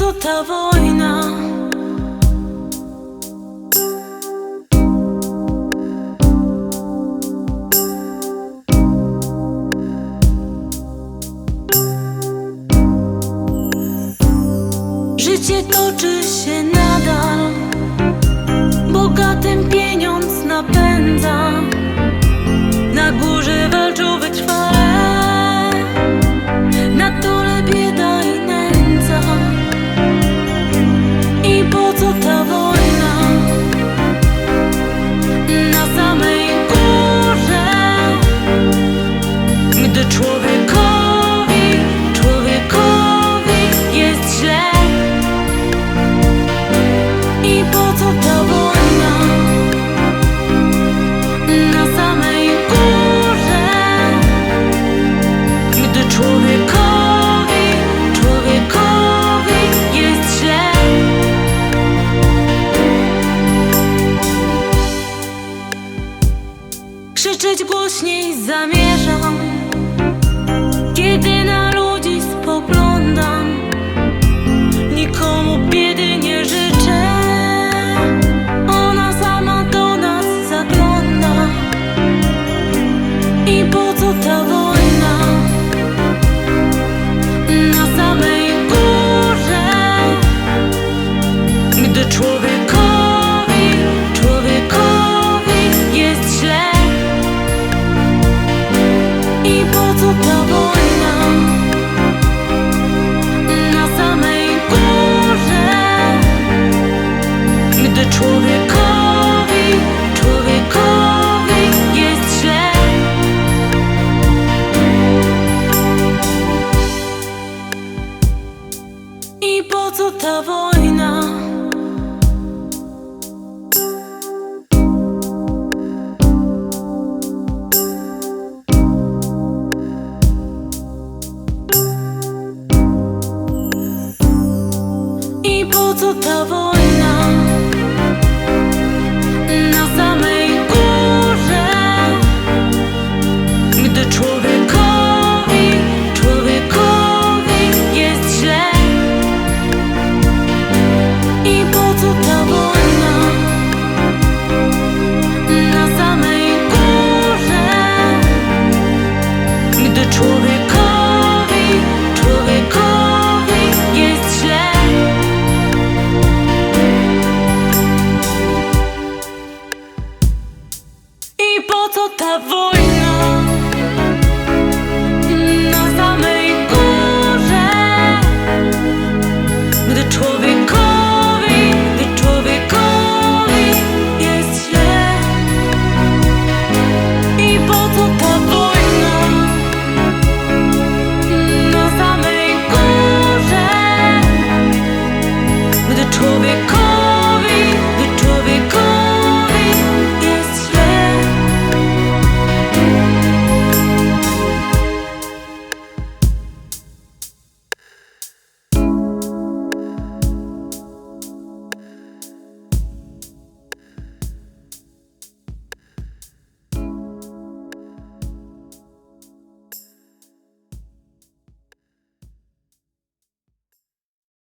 co ta wojna? Życie toczy się nadal, bogatym pieniądz napędza. Krzyczeć głośniej zamierzam, kiedy na ludzi spoglądam. Nikomu biedy nie życzę, ona sama do nas zagląda. I po co ta po co ta wojna? 一歩ずつた